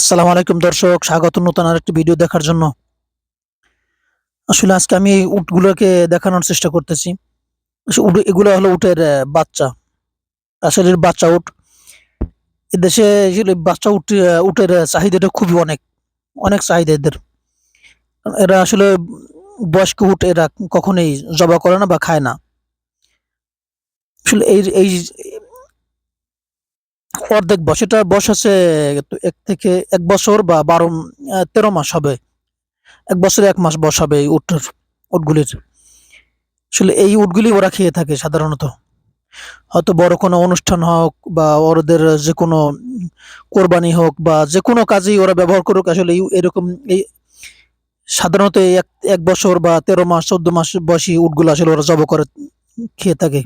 আসসালামু আলাইকুম দর্শক, স্বাগত নতুন আরেকটি ভিডিও দেখার জন্য। আসলে আজকে আমি উটগুলোকে দেখানোর চেষ্টা করতেছি। উট, এগুলো হলো উটের বাচ্চা। আসলে বাচ্চা উট, এদেশে বাচ্চা উট উটের চাহিদাটা খুবই অনেক অনেক চাহিদা এদের। এরা আসলে বয়স্ক উট, এরা কখনোই জবা করে না বা খায় না। আসলে এই এই অর্ধেক বয়স। এটা বয়স আছে এক থেকে এক বছর বা বারো তেরো মাস হবে। এক বছরে এক মাস বয়স হবে এই উটের, উটগুলির। আসলে এই উটগুলি ওরা খেয়ে থাকে সাধারণত। হয়তো বড় কোনো অনুষ্ঠান হোক বা ওদের যে কোনো কোরবানি হোক বা যে কোনো কাজেই ওরা ব্যবহার করুক, আসলে এরকম এই সাধারণত এক এক বছর বা তেরো মাস, চোদ্দ মাস বয়সী উটগুলো আসলে ওরা জব করে খেয়ে থাকে।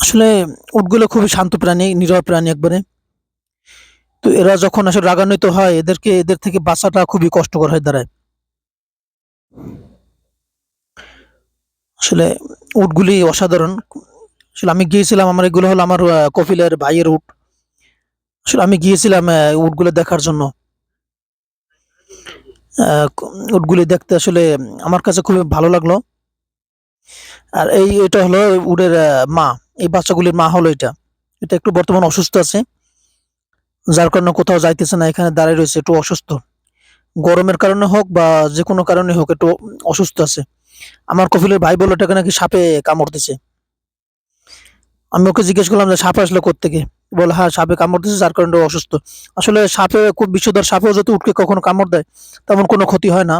আসলে উটগুলো খুবই শান্ত প্রাণী নীরব প্রাণী একবারে। তো এরা যখন আসলে রাগান্বিত হয় এদেরকে এদের থেকে বাঁচাটা খুবই কষ্টকর হয়ে দাঁড়ায়। আসলে উটগুলি অসাধারণ। আসলে আমি গিয়েছিলাম আমার এগুলো হলো আমার আহ, কপিলের ভাইয়ের উট। আসলে আমি গিয়েছিলাম উটগুলো দেখার জন্য। উটগুলি দেখতে আসলে আমার কাছে খুবই ভালো লাগল। আর এই এটা হলো উটের মা। এই বাচ্চাগুলির মা হলো এটা। এটা একটু বর্তমান অসুস্থ আছে। যার কারণে কোথাও যাইতেছে না, এখানে দাঁড়িয়ে রয়েছে, একটু অসুস্থ। গরমের কারণে হোক বা যে কোনো কারণে হোক একটু অসুস্থ আছে। আমার কপিলের ভাই বলল, এটাকে নাকি সাপে কামড় দিছে। আমি ওকে জিজ্ঞেস করলাম যে, সাপ আসলো কোত্থেকে? বলে হ্যাঁ সাপে কামড় দিছে, যার কারণে অসুস্থ। আসলে সাপে খুব বিষধর সাপেও যদি উঠকে কখনো কামড় দেয়, তেমন কোনো ক্ষতি হয় না।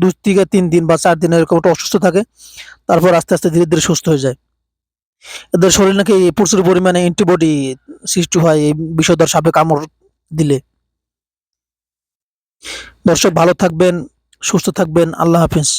দুই থেকে তিন দিন বা চার দিন এরকম একটু অসুস্থ থাকে, তারপর আস্তে আস্তে ধীরে ধীরে সুস্থ হয়ে যায়। এদের শরীর নাকি প্রচুর পরিমাণে অ্যান্টিবডি সৃষ্টি হয়, এই বিষধর সাপে কামড় দিলে। দর্শক ভালো থাকবেন, সুস্থ থাকবেন, আল্লাহ হাফিজ।